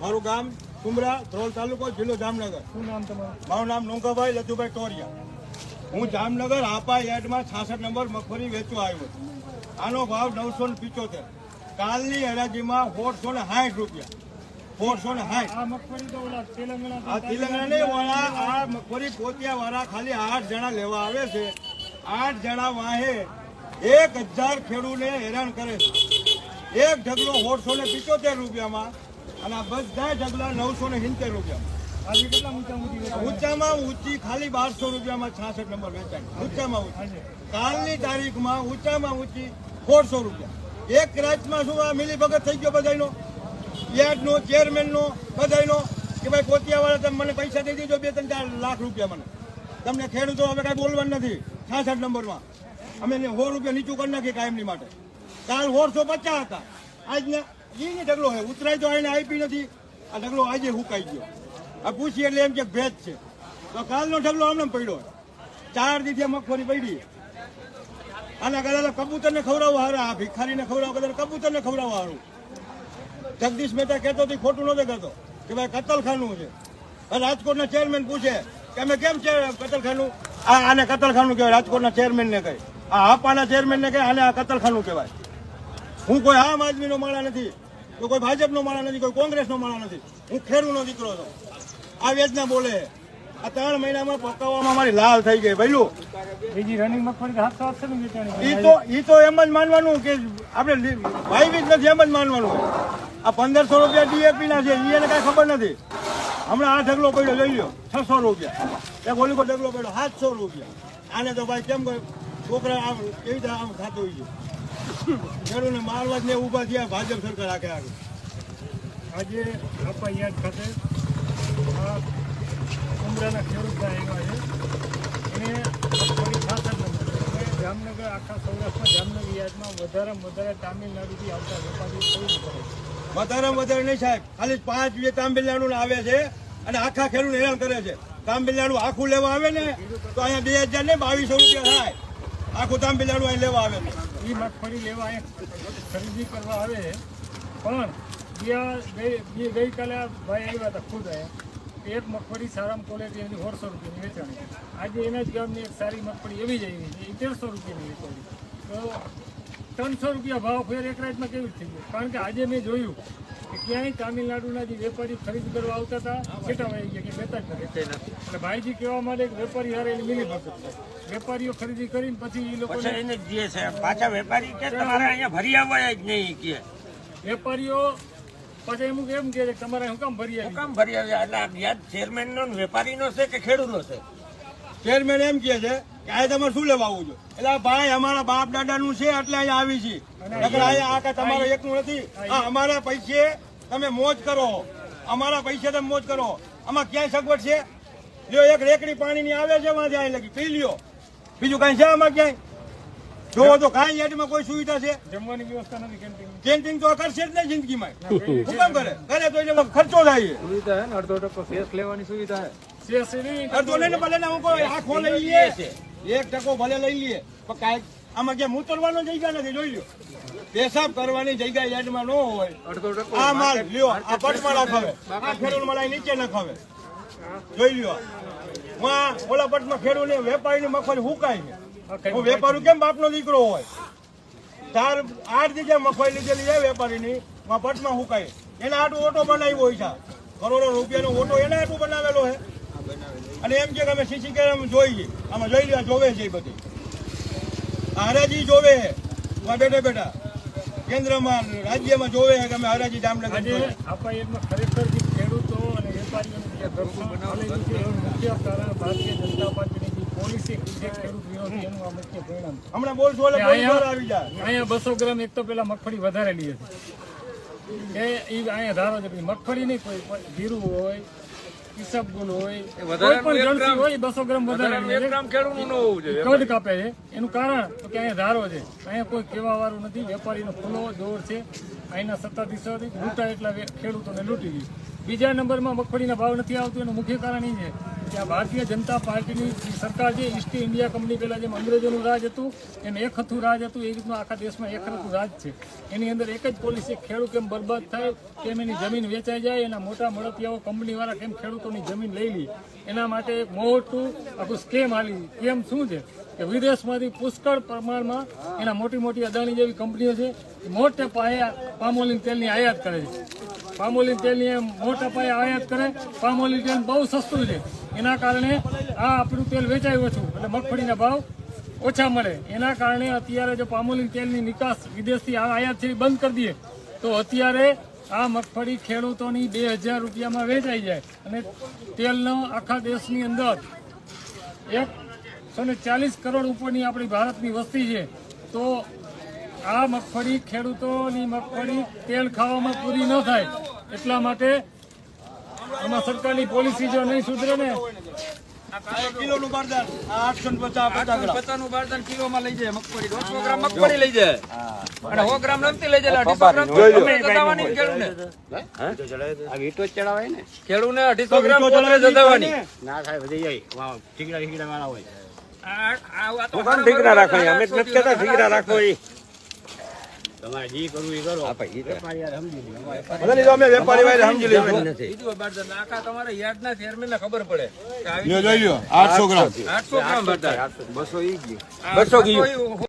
મારું ગામ કુમરા ધ્રોલ તાલુકો જિલ્લો જામનગર. શું નામ તમારું? મારું નામ નોંકાભાઈ લજુભાઈ ટોરિયા હું જામનગર હાપા યાર્ડમાં છાસઠ નંબર મગફળી વેચવા આવ્યો છું. આનો ભાવ નવસો ને પિચોતેર. કાલની હરાજીમાં ફોરસો ને સાઠ રૂપિયા. ફોરસો ને સાઠ. આ વાળા આ મગફળી પોતિયા વાળા ખાલી આઠ જણા લેવા આવે છે. આઠ જણા વાહે એક હજાર ખેડૂને હેરાન કરે છે. એક ઢગલો સોળસો ને પિચોતેર રૂપિયામાં અને આ બધા ઢગલા નવસો ને સિત્તેર રૂપિયામાં? ઊંચામાં ઊંચી ખાલી બારસો રૂપિયામાં છાસઠ નંબર વેચાય ઊંચામાં ઊંચી. કાલની તારીખમાં ઊંચામાં ઊંચી સોળસો રૂપિયા. એક રાતમાં શું આ મિલી ભગત થઈ ગયો બધાનો યાર્ડનો ચેરમેનનો બધાયનો કે ભાઈ કોતિયાવાળા તમે મને પૈસા દઈ દેજો બે ત્રણ ચાર લાખ રૂપિયા મને. તમને ખેડૂતો હવે કાંઈ બોલવાનું નથી. છાસઠ નંબરમાં. અમે એને સો રૂપિયા નીચું કરી નાખીએ કાયમની માટે. કાલ સોળસો પચાસ હતા. આજના ઈ ઢગલો છે. ઉતરાય તો એને આપી નથી. આ ઢગલો આજે હુકાઈ ગયો. આ પૂછીએ એટલે એમ કે ભેદ છે. તો કાલનો ઢગલો હમણાં પડ્યો ચાર દીધી મગફળી પડી. આના કદાચ કબૂતરને ખવડાવવા હારા. આ ભિખારીને ખવડાવવા કદાચ કબૂતરને ખવડાવવા હારું. જગદીશ મહેતા કહેતો હતી ખોટું નહોતો કહેતો. કે ભાઈ કતલખાનું છે. રાજકોટના ચેરમેન પૂછે કે અમે કેમ છે કતલખાનું? આ આને કતલખાનું કહેવાય. રાજકોટના ચેરમેનને કહે. આ હાપાના ચેરમેનને કહે, આને આ કતલખાનું કહેવાય. હું કોઈ આમ આદમીનો માળા નથી તો કોઈ ભાજપનો માળા નથી કોઈ કોંગ્રેસનો માળા નથી. હું ખેડૂતનો દીકરો છું. આ વેદના બોલે. આ ત્રણ મહિનામાં પકાવવામાં મારી લાલ થઈ ગઈ. ભઈલું બીજી રનિંગ મગફળી હાથસો હાથસો ની વેચાણી ઈ તો ઈ તો એમ જ માનવાનું કે આપણે લી- જ નથી એમ જ માનવાનું. આ પંદરસો રૂપિયા ડીએપી ના છે એને કાંઈ ખબર નથી. હમણાં આ ઢગલો પડ્યો લઈ લ્યો છસો રૂપિયા. એક ઓલી ઢગલો પડ્યો સાતસો રૂપિયા. આને તો ભાઈ કેમ છોકરા આમ કેવી રીતે આમ ખાતું હોય છે? ખેડૂતને મારવા જ ને ઊભા થયા, ભાજપ સરકાર આખે આગળ. આજે આપા ખાતે ઉમરાના ખેડૂત ભાઈ આવ્યા છે. જામનગર, આખા સૌરાષ્ટ્રમાં જામનગર યાદમાં વધારેમાં વધારે તામિલનાડુથી આવતા વધારે વધારે નહીં સાહેબ, ખાલી પાંચ બે તામિલનાડુ આવે છે અને આખા ખેડૂત હેરાન કરે છે. તામિલનાડુ આખું લેવા આવે ને, તો અહીંયા બે હજાર ને બાવીસો રૂપિયા થાય. આખું તામિલનાડુ અહીં લેવા આવે. એ મગફળી લેવા ખરીદી કરવા આવે. પણ બે ગઈ ગઈ- ગઈકાલે આ ભાઈ આવ્યા હતા ખુદ આવ્યા એક મગફળી સારામાં ક્વોલિટી એની સોળસો રૂપિયાની વેચાણી આજે એના જ ગામની એક સારી મગફળી એવી જ આવી છે. એ તેરસો રૂપિયાની વેચાણી તો ત્રણસો રૂપિયા ભાવ ફેર એક રાતમાં કેવી જ થઈ ગયો કારણ કે આજે મેં જોયું ક્યાંય તામિલનાડુના જે વેપારી ખરીદી કરવા આવતા હતા છેટા વહી ગયા કે બેતા જ નથી એટલે ભાઈજી કહેવા માટે વેપારી હારે એની મિલી ભગત વેપારીઓ ખરીદી કરીને પછી એ લોકોને એને જ છે. પાછા વેપારી કે તમારે અહીંયા ભરી આવવા જ નહીં કે. વેપારીઓ પછી એમ એમ કે છે કે તમારે શું કામ ભરી શું કામ ભરી આવ્યા એટલે આ યાદ ચેરમેન નો વેપારી નો છે કે ખેડૂતનો છે? ચેરમેન એમ કહે છે કે તમારે શું લેવા આવું છો? એટલે ભાઈ અમારા બાપ દાદાનું છે એટલે અહીંયા આવી છે. આ કાંઈ એકનું નથી. અમારા પૈસે તમે મોજ કરો. અમારા પૈસે તમે મોજ કરો. આમાં ક્યાંય સગવડ છે? જો એક રેકડી પાણીની આવે છે વાંધે અહીં લગી. પી લ્યો. બીજું કાંઈ છે આમાં ક્યાંય? જોવો તો કાંઈ યાદમાં કોઈ સુવિધા છે? જમવાની વ્યવસ્થા નથી કેન્ટીન કેન્ટીન તો કરશે જ નહીં જિંદગીમાં. શું કામ કરે? કરે તો એટલે ખર્ચો થાય. સુવિધા હે ને અડધો ટકો ફેસ લેવાની સુવિધા હે શેષ નહીં અડધો લઈને ભલે ને હું કોઈ આખો લઈ લઈએ એક ટકો ભલે લઈ લઈએ. પણ કાંઈક આમાં ક્યાં મૂતરવાનો જગ્યા નથી જોઈ લ્યો. પેશાબ કરવાની જગ્યા યાર્ડમાં ન હોય. આ માલ લ્યો આ પટમાં નાખાવે આ ખેડૂત માલ નીચે નાખાવે જોઈ લ્યો. માં ઓલા પટમાં ખેડૂત વેપારીની મગફળી હુકાય છે હું વેપારી કેમ બાપનો દીકરો હોય? ચાર આઠ જગ્યા મગફળી લીધેલી છે વેપારીની. માં પટમાં હુકાય એના આટલું ઓટો બનાવ્યો હોય છે. કરોડો રૂપિયાનો ઓટો એને આટલું બનાવેલો છે. અને એમ કે અમે સીસી કેમેરામાં જોઈએ આમાં જોઈ રહ્યા જોવે છે એ બધી. હરાજી જોવે બેઠા બેઠા. કેન્દ્રમાં રાજ્યમાં જોવે કે અમે હરાજી જામનગર આપણે એમાં ખરેખર જે ખેડૂતો અને વેપારીઓનું જે ઘરકુલ બનાવેલું મુખ્ય કારણ ભારતીય જનતા પાર્ટીની પોલિસી છે ખેડૂત વિરોધી એનું આ મુખ્ય પરિણામ હમણાં બોલશો એટલે કે પોલીસવાળા આવી જાય. અહીંયા બસો ગ્રામ એક તો પેલા મગફળી વધારે લઈએ છે એ અહીંયા ધારો છે મગફળી નહીં કોઈ જીરું હોય ઈસબગુલ હોય કોઈ પણ ગણસી હોય બસો ગ્રામ વધારે લઈએ છે. ખેડૂતનું ન હોવું જોઈએ કદ કાપે છે એનું કારણ તો કે અહીંયા ધારો છે અહીંયા કોઈ કહેવા વાળું નથી વેપારીનો ખુલ્લો દોર છે અહીંના સત્તાધીશોથી લૂંટા એટલા ખેડૂતોને લૂંટી ગઈ બીજા નંબરમાં મગફળીના ભાવ નથી આવતું, એનું મુખ્ય કારણ એ છે કે આ ભારતીય જનતા પાર્ટીની સરકાર છે ઈસ્ટ ઇન્ડિયા કંપની પહેલા જેમ અંગ્રેજોનું રાજ હતું, એમ એક હતું રાજ હતું, એ રીતનું આખા દેશમાં એક હતું રાજ છે. એની અંદર એક જ પોલિસી ખેડૂત કેમ બરબાદ થાય, કેમ એની જમીન વેચાઈ જાય, એના મોટા મળતિયાઓ કંપનીવાળા કેમ ખેડૂતોની જમીન લઈ લે. એના માટે એક મોટું, આખું સ્કેમ આલી કેમ શું છે? કે વિદેશમાંથી પુષ્કળ પ્રમાણમાં એના મોટી મોટી અદાણી જેવી કંપનીઓ છે મોટે પાયે પામોલિન તેલની આયાત કરે છે. પામોલીન તેલની એમ મોટા પાયે આયાત કરે. પામોલી તેલ બહુ સસ્તું છે. એના કારણે આ આપણું તેલ વેચાયું ઓછું એટલે મગફળીના ભાવ ઓછા મળે. એના કારણે અત્યારે જો પામોલી તેલની નિકાસ વિદેશથી આયાત છે બંધ કરી દઈએ, તો અત્યારે આ મગફળી ખેડૂતોની બે હજાર રૂપિયામાં વેચાઈ જાય. અને તેલનો આખા દેશની અંદર એક સો ચાલીસ કરોડ ઉપરની આપણી ભારતની વસ્તી છે. તો આ મગફળી ખેડૂતોની મગફળી તેલ ખાવામાં પૂરી ન થાય. એટલા માટે આમાં સરકારની પોલિસી જો નહીં સુધરે ને કિલોનું બારદાન આઠસો પચાસ પચાસ ગ્રામ. બારદાન કિલોમાં લઈ જાય મગફળી. દોઢસો ગ્રામ મગફળી લઈ જાય. અને સો ગ્રામ નમતી લઈ જાય ખેડૂને ખેડૂને અઢીસો ગ્રામ જતાવાની ના. થાય વધી જાય વાહ, ઠીકડા ઠીકડા વાળા હોય. આ આ તો ઠીકરા રાખો અમે નથી કેતા ઠીકરા રાખો એ. તમારે જે કરવું એ કરો. વેપારી યાર સમજી લે. અમારે બધાની તો અમે વેપારી વાળા સમજી લઈશું બીજું બારદાન આખા તમારા યાર્ડના ચેરમેનને ખબર પડે લ્યો જોઈ લ્યો. આઠસો ગ્રામ. આઠસો ગ્રામ બારદાન બસો ઈ ગયું.